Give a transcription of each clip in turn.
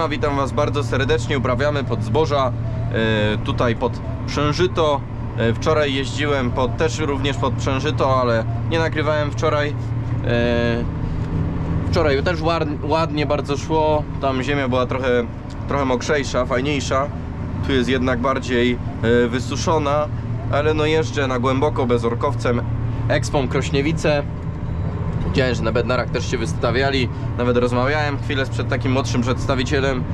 Siema, witam was bardzo serdecznie. Uprawiamy pod zboża, e, tutaj pod Przężyto. E, wczoraj jeździłem pod, też również pod Przężyto, ale nie nagrywałem wczoraj. E, wczoraj też ładnie, bardzo szło. Tam ziemia była trochę, trochę mokrzejsza, fajniejsza. Tu jest jednak bardziej wysuszona, ale no jeżdżę na głęboko bezorkowcem. Expom Krośniewice. Widziałem, że na Bednarach też się wystawiali, nawet rozmawiałem chwilę przed takim młodszym przedstawicielem,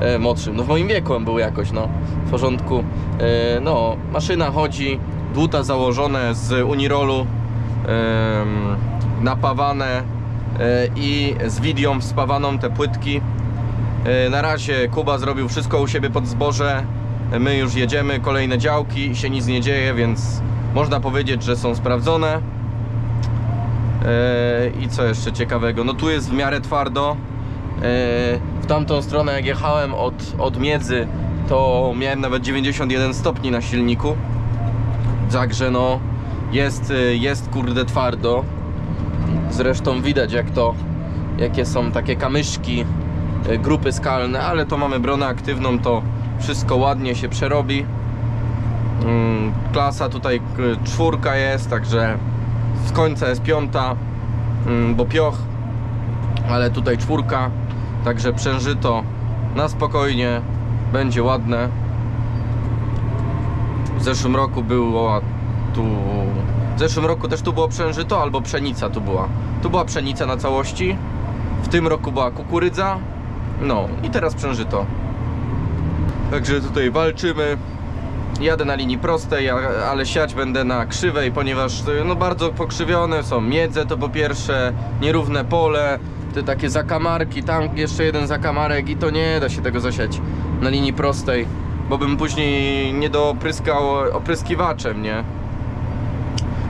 e, młodszym, no w moim wieku on był jakoś, no, w porządku. E, no, maszyna chodzi, dłuta założone z Unirolu, em, napawane e, i z widią wspawaną te płytki. E, na razie Kuba zrobił wszystko u siebie pod zboże, E, my już jedziemy, kolejne działki, się nic nie dzieje, więc można powiedzieć, że są sprawdzone. Eee, I co jeszcze ciekawego? No tu jest w miarę twardo. Eee, W tamtą stronę jak jechałem od, od Miedzy to miałem nawet 91 stopni na silniku. Także no jest, y, jest kurde twardo. Zresztą widać jak to, jakie są takie kamyszki, grupy skalne, ale to mamy bronę aktywną, to wszystko ładnie się przerobi. Mm, Klasa tutaj czwórka jest, także z końca jest piąta, mm, bo pioch, ale tutaj czwórka, także przężyto na spokojnie, będzie ładne. W zeszłym roku było tu. W zeszłym roku też tu było przężyto, albo pszenica tu była. Tu była pszenica na całości. W tym roku była kukurydza. No i teraz przężyto. Także tutaj walczymy. Jadę na linii prostej, ale siać będę na krzywej, ponieważ y, no bardzo pokrzywione są miedze to po pierwsze, nierówne pole, te takie zakamarki, tam jeszcze jeden zakamarek i to nie da się tego zasiać na linii prostej, bo bym później nie dopryskał opryskiwaczem, nie?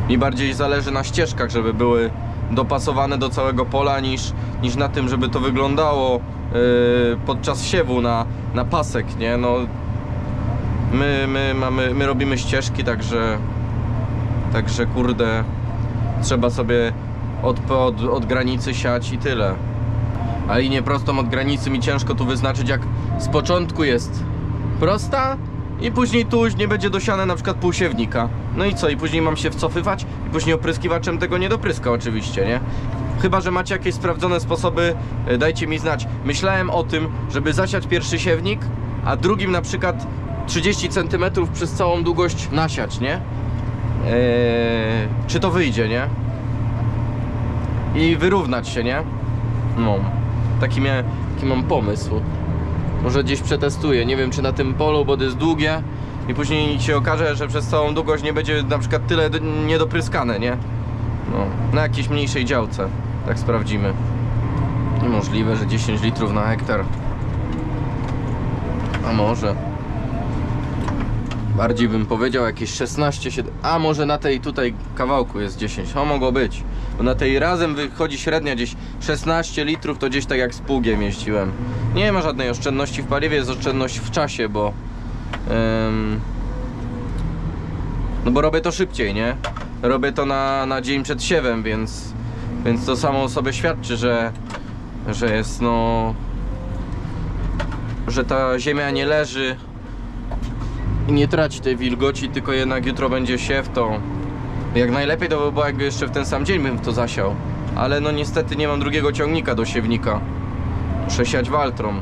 Mi bardziej zależy na ścieżkach, żeby były dopasowane do całego pola niż, niż na tym, żeby to wyglądało yy, podczas siewu na, na pasek, nie? No, My, my, mamy, my robimy ścieżki, także także kurde trzeba sobie od, od, od granicy siać i tyle. A linię prostą od granicy mi ciężko tu wyznaczyć jak z początku jest prosta i później tu już nie będzie dosiane na przykład półsiewnika. No i co? I później mam się wcofywać i później opryskiwaczem tego nie dopryska oczywiście, nie? Chyba, że macie jakieś sprawdzone sposoby, e, dajcie mi znać. Myślałem o tym, żeby zasiać pierwszy siewnik, a drugim na przykład 30 cm przez całą długość nasiać, nie? Eee, czy to wyjdzie, nie? I wyrównać się, nie? No, taki, mia, taki mam pomysł. Może gdzieś przetestuję, nie wiem czy na tym polu, bo to jest długie i później się okaże, że przez całą długość nie będzie na przykład tyle niedopryskane, nie? No, na jakiejś mniejszej działce. Tak sprawdzimy. Niemożliwe, że 10 litrów na hektar. A może. Bardziej bym powiedział jakieś 16, 7, a może na tej tutaj kawałku jest 10, o mogło być. Bo na tej razem wychodzi średnia gdzieś 16 litrów, to gdzieś tak jak z pługiem jeździłem. Nie ma żadnej oszczędności w paliwie, jest oszczędność w czasie, bo... em, no bo robię to szybciej, nie? Robię to na, na dzień przed siewem, więc... Więc to samo o sobie świadczy, że... Że jest no... Że ta ziemia nie leży i nie traci tej wilgoci, tylko jednak jutro będzie siew, to jak najlepiej to by było jakby jeszcze w ten sam dzień bym w to zasiał. Ale no niestety nie mam drugiego ciągnika do siewnika. Muszę siać waltrą.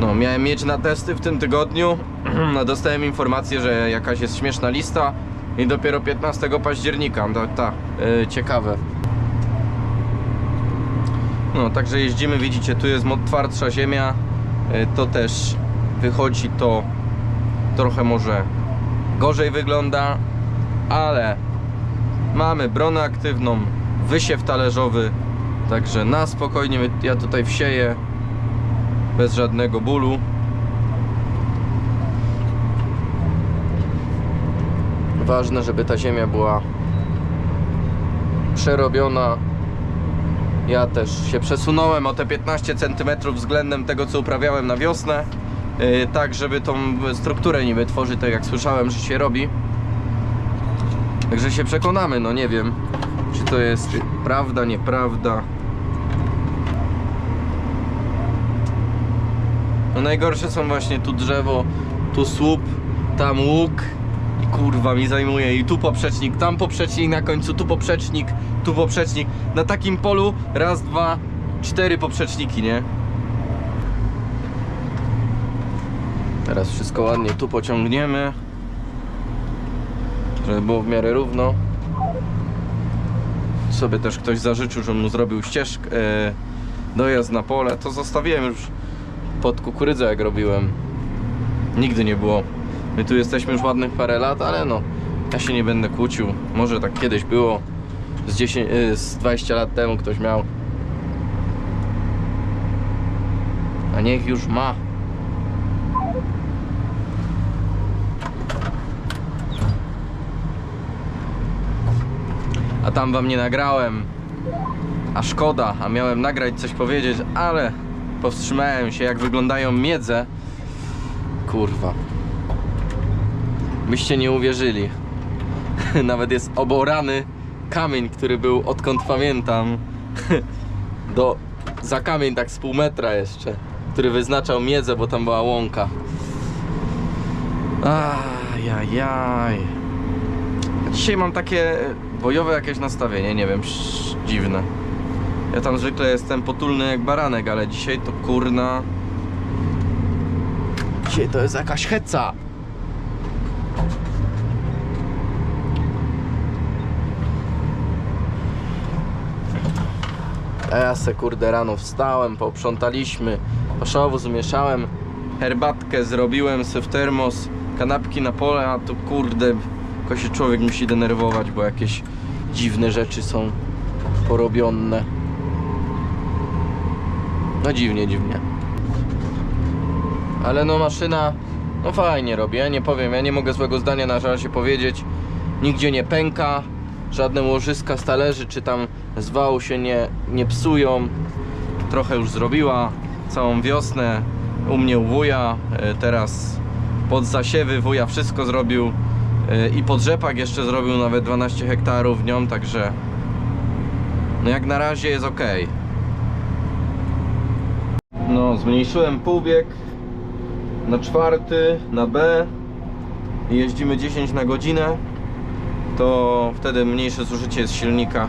No, miałem mieć na testy w tym tygodniu. No, dostałem informację, że jakaś jest śmieszna lista i dopiero 15 października. Ta, ta yy, ciekawe. No, także jeździmy, widzicie, tu jest twardsza ziemia. Yy, to też wychodzi to trochę może gorzej wygląda, ale Mamy bronę aktywną, wysiew talerzowy, także na spokojnie ja tutaj wsieję bez żadnego bólu. Ważne, żeby ta ziemia była przerobiona. Ja też się przesunąłem o te 15 cm względem tego, co uprawiałem na wiosnę. Yy, tak, żeby tą strukturę niby tworzyć, tak jak słyszałem, że się robi. Także się przekonamy, no nie wiem, czy to jest prawda, nieprawda. No najgorsze są właśnie tu drzewo, tu słup, tam łuk i kurwa mi zajmuje i tu poprzecznik, tam poprzecznik na końcu, tu poprzecznik, tu poprzecznik. Na takim polu raz, dwa, cztery poprzeczniki, nie? Teraz wszystko ładnie tu pociągniemy, żeby było w miarę równo. Sobie też ktoś zażyczył, żebym mu zrobił ścieżkę, e, dojazd na pole, to zostawiłem już pod kukurydzę jak robiłem. Nigdy nie było. My tu jesteśmy już ładnych parę lat, ale no, ja się nie będę kłócił. Może tak kiedyś było. Z, 10, y, z 20 lat temu ktoś miał. A niech już ma. Tam wam nie nagrałem. A szkoda, a miałem nagrać coś powiedzieć, ale powstrzymałem się jak wyglądają miedze. Kurwa. Byście nie uwierzyli. Nawet jest oborany kamień, który był odkąd pamiętam. Do, za kamień tak z pół metra jeszcze. Który wyznaczał miedzę, bo tam była łąka. Ajajaj. Dzisiaj mam takie bojowe jakieś nastawienie, nie wiem, dziwne. Ja tam zwykle jestem potulny jak baranek, ale dzisiaj to kurna. Dzisiaj to jest jakaś heca. A ja se kurde rano wstałem, poprzątaliśmy, paszowóz zmieszałem, herbatkę zrobiłem se w termos, kanapki na pole, a tu kurde, tylko się człowiek musi denerwować, bo jakieś dziwne rzeczy są porobione. No dziwnie, dziwnie. Ale no maszyna, no fajnie robi, ja nie powiem, ja nie mogę złego zdania na razie powiedzieć. Nigdzie nie pęka, żadne łożyska z talerzy czy tam z wału się nie, nie psują. Trochę już zrobiła, całą wiosnę u mnie u wuja, e, teraz pod zasiewy wuja wszystko zrobił i pod rzepak jeszcze zrobił nawet 12 hektarów w nią, także no jak na razie jest ok. No, zmniejszyłem półbieg na czwarty, na B i jeździmy 10 na godzinę, to wtedy mniejsze zużycie jest silnika.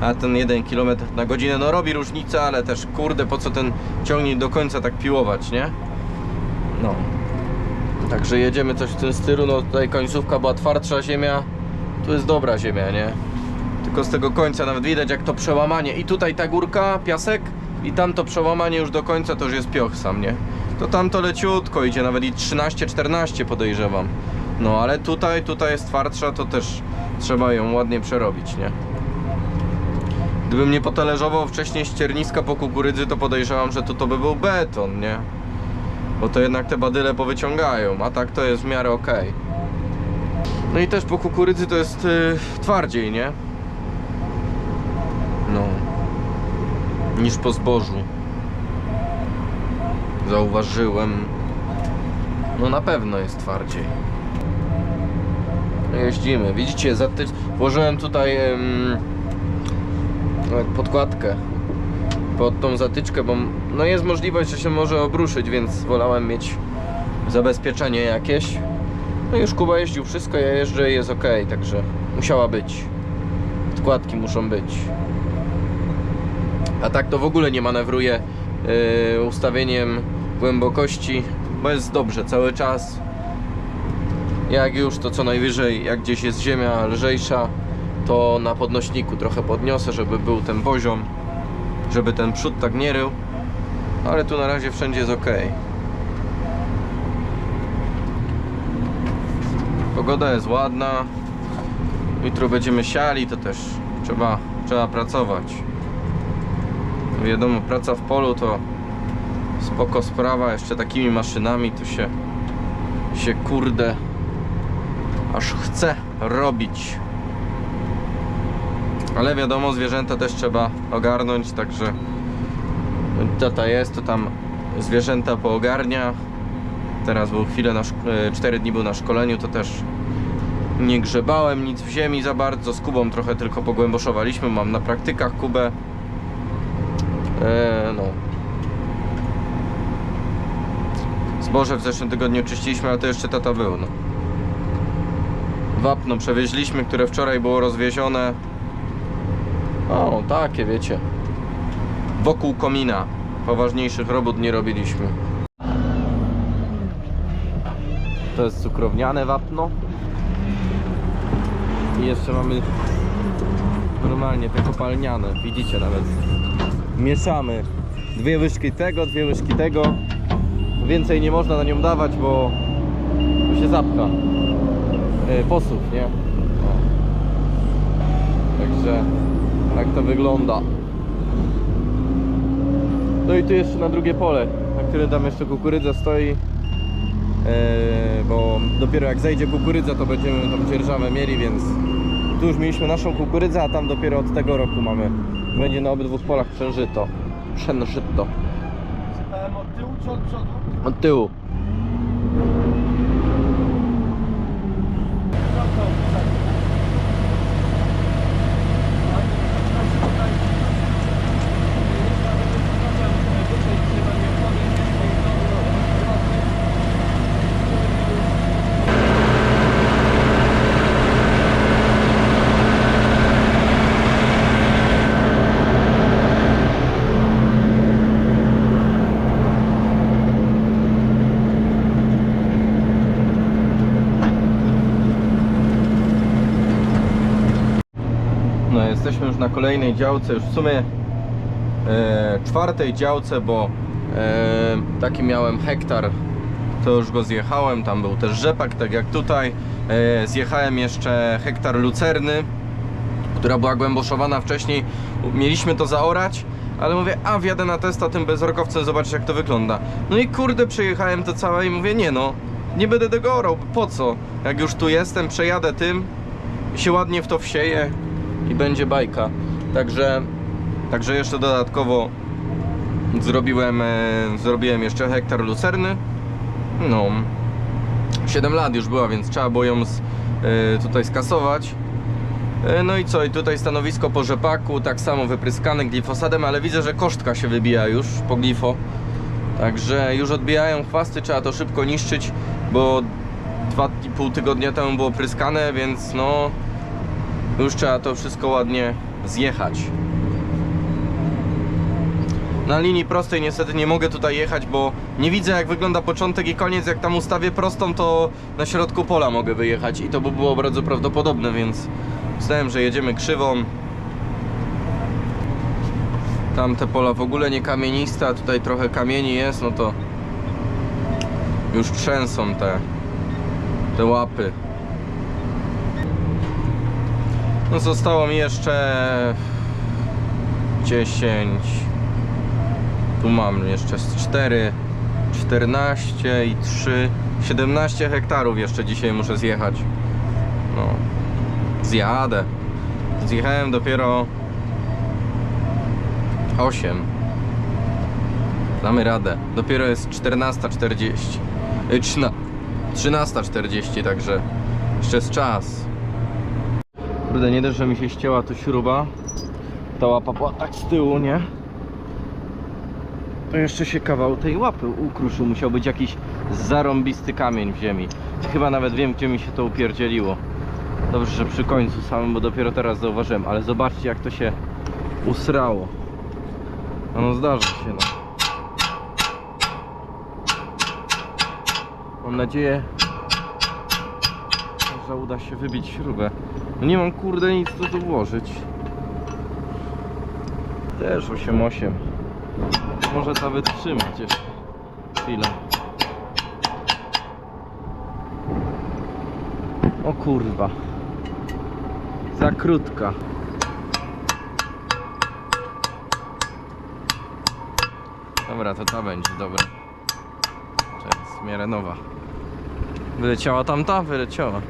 A ten 1 km na godzinę no robi różnicę, ale też kurde po co ten ciągnik do końca tak piłować, nie? No. Także jedziemy coś w tym stylu, no tutaj końcówka była twardsza ziemia, tu jest dobra ziemia, nie? Tylko z tego końca nawet widać jak to przełamanie i tutaj ta górka, piasek i tam to przełamanie już do końca to już jest pioch sam, nie? To tam to leciutko idzie, nawet i 13-14 podejrzewam. No ale tutaj, tutaj jest twardsza, to też trzeba ją ładnie przerobić, nie? Gdybym nie potalerzował wcześniej ścierniska po kukurydzy, to podejrzewam, że to, to by był beton, nie? Bo to jednak te badyle powyciągają, a tak to jest w miarę ok. No i też po kukurydzy to jest yy, twardziej, nie? No. Niż po zbożu. Zauważyłem. No na pewno jest twardziej. No Jeździmy. Widzicie, zaty... włożyłem tutaj no, podkładkę pod tą zatyczkę, bo no jest możliwość, że się może obruszyć, więc wolałem mieć zabezpieczenie jakieś. No już Kuba jeździł wszystko, ja jeżdżę i jest ok, także musiała być. Podkładki muszą być. A tak to w ogóle nie manewruję yy, ustawieniem głębokości, bo jest dobrze cały czas. Jak już to co najwyżej, jak gdzieś jest ziemia lżejsza, to na podnośniku trochę podniosę, żeby był ten poziom, żeby ten przód tak nie rył. Ale tu na razie wszędzie jest ok. Pogoda jest ładna. Jutro będziemy siali, to też trzeba, trzeba pracować. Wiadomo, praca w polu to spoko sprawa, jeszcze takimi maszynami to się, się kurde aż chce robić. Ale wiadomo, zwierzęta też trzeba ogarnąć, także tata jest, to tam zwierzęta poogarnia. Teraz był chwilę na 4 dni był na szkoleniu, to też nie grzebałem nic w ziemi za bardzo. Z Kubą trochę tylko pogłęboszowaliśmy. Mam na praktykach Kubę. Eee, no. Zboże w zeszłym tygodniu czyściliśmy, ale to jeszcze tata był. No. Wapno przewieźliśmy, które wczoraj było rozwiezione. O, takie wiecie. Wokół komina. Poważniejszych robót nie robiliśmy. To jest cukrowniane wapno. I jeszcze mamy normalnie te kopalniane. Widzicie nawet. Mieszamy dwie łyżki tego, dwie łyżki tego. Więcej nie można na nią dawać, bo bo się zapcha. Yy, posuw, nie? O. Także tak to wygląda. No i tu jeszcze na drugie pole, na którym tam jeszcze kukurydza stoi. Eee, bo dopiero jak zejdzie kukurydza, to będziemy tam dzierżawę mieli, więc tu już mieliśmy naszą kukurydzę, a tam dopiero od tego roku mamy. Będzie na obydwu polach przężyto. Przężyto. Sypałem od tyłu czy od przodu? Od tyłu. No to tak. No jesteśmy już na kolejnej działce, już w sumie e, czwartej działce, bo e, taki miałem hektar, to już go zjechałem, tam był też rzepak, tak jak tutaj. E, zjechałem jeszcze hektar lucerny, która była głęboszowana wcześniej. Mieliśmy to zaorać, ale mówię, a wjadę na testa tym bezrokowcem, zobaczyć jak to wygląda. No i kurde, przejechałem to całe i mówię, nie no, nie będę tego orał, po co? Jak już tu jestem, przejadę tym, się ładnie w to wsieje i będzie bajka. Także, także jeszcze dodatkowo zrobiłem, e, zrobiłem jeszcze hektar lucerny. No, 7 lat już była, więc trzeba było ją z, e, tutaj skasować. E, No i co, i tutaj stanowisko po rzepaku, tak samo wypryskane glifosadem, ale widzę, że kostka się wybija już po glifo. Także już odbijają chwasty, trzeba to szybko niszczyć, bo 2,5 tygodnia temu było pryskane, więc no już trzeba to wszystko ładnie zjechać. Na linii prostej niestety nie mogę tutaj jechać, bo nie widzę jak wygląda początek i koniec. Jak tam ustawię prostą, to na środku pola mogę wyjechać i to by było bardzo prawdopodobne, więc myślałem, że jedziemy krzywą. Tamte pola w ogóle nie kamieniste, a tutaj trochę kamieni jest, no to już trzęsą te, te łapy. No zostało mi jeszcze 10 Tu mam jeszcze z 4 14 i 3 17 hektarów jeszcze dzisiaj muszę zjechać. No Zjadę. Zjechałem dopiero 8 Damy radę. Dopiero jest 14.40 y, 13 13.40 także jeszcze jest czas Kurde, nie dość, że mi się ścięła tu śruba Ta łapa była tak z tyłu, nie? To jeszcze się kawał tej łapy ukruszył Musiał być jakiś zarąbisty kamień w ziemi. Chyba nawet wiem, gdzie mi się to upierdzieliło. Dobrze, że przy końcu samym, bo dopiero teraz zauważyłem Ale zobaczcie, jak to się usrało. No, no zdarzy się, no. Mam nadzieję, że uda się wybić śrubę. No nie mam kurde nic co tu włożyć. Też 8,8. Może ta wytrzymać jeszcze chwilę. O kurwa. Za krótka. Dobra, to ta będzie dobra. To jest w miarę nowa. Wyleciała tamta? Wyleciała.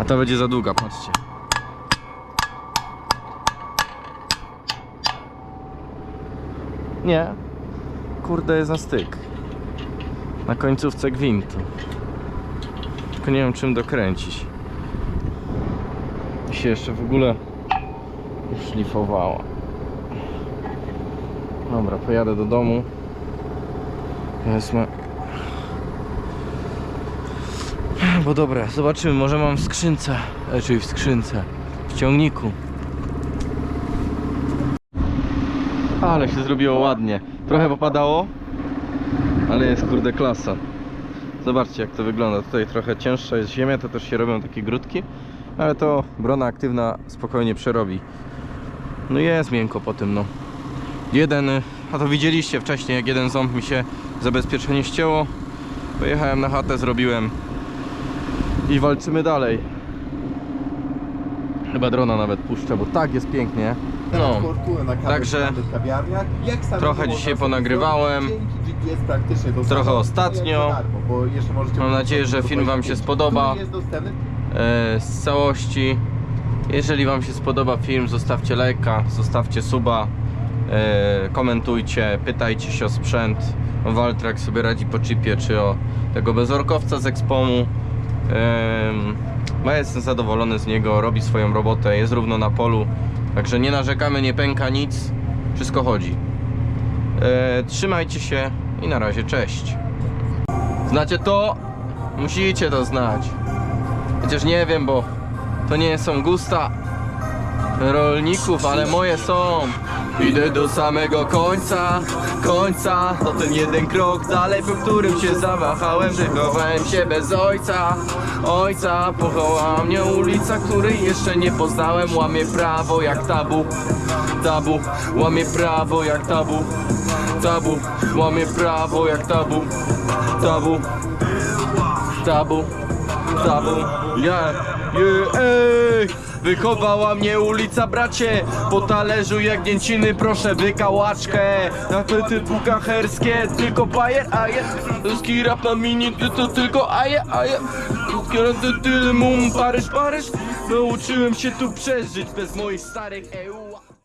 A ta będzie za długa, patrzcie. Nie. Kurde, jest na styk. Na końcówce gwintu. Tylko nie wiem czym dokręcić. I się jeszcze w ogóle szlifowała. Dobra, pojadę do domu. Wezmę. Bo dobra, zobaczymy, może mam w skrzynce, e, czyli w skrzynce, w ciągniku. Ale się zrobiło ładnie. Trochę popadało, ale jest kurde klasa. Zobaczcie jak to wygląda. Tutaj trochę cięższa jest ziemia, to też się robią takie grudki, ale to brona aktywna spokojnie przerobi. No jest miękko po tym, no. Jeden, y, a to widzieliście wcześniej, jak jeden ząb mi się zabezpieczenie ścięło. Pojechałem na chatę, zrobiłem i walczymy dalej. Chyba drona nawet puszczę, bo tak jest pięknie. No, kawie także trochę dzisiaj ponagrywałem. Trochę ostatnio. Mam nadzieję, że film wam się spodoba. E, z całości. Jeżeli Wam się spodoba film, zostawcie lajka, zostawcie suba, e, komentujcie, pytajcie się o sprzęt, o Waltrak sobie radzi po chipie, czy o tego bezorkowca z Expomu. Em, Ja jestem zadowolony z niego, robi swoją robotę, jest równo na polu, także nie narzekamy, nie pęka nic, wszystko chodzi. E, trzymajcie się i na razie, cześć. Znacie to? Musicie to znać. Chociaż nie wiem, bo to nie są gusta rolników, ale moje są. Idę do samego końca, końca. To ten jeden krok dalej, po którym się zawahałem Wychowałem się bez ojca, ojca Pochowała mnie ulica, której jeszcze nie poznałem. Łamie prawo jak tabu, tabu. Łamie prawo jak tabu, tabu. Łamie prawo jak tabu, tabu. Tabu, tabu, yeah, yeah, ej Wychowała mnie ulica bracie. Po talerzu jak dzięciny proszę wykałaczkę. Na pety pukacherskie tylko bajer, a je rap na mini to tylko aje, aje. Ruski mum Paryż, Paryż. Nauczyłem się tu przeżyć bez moich starych EU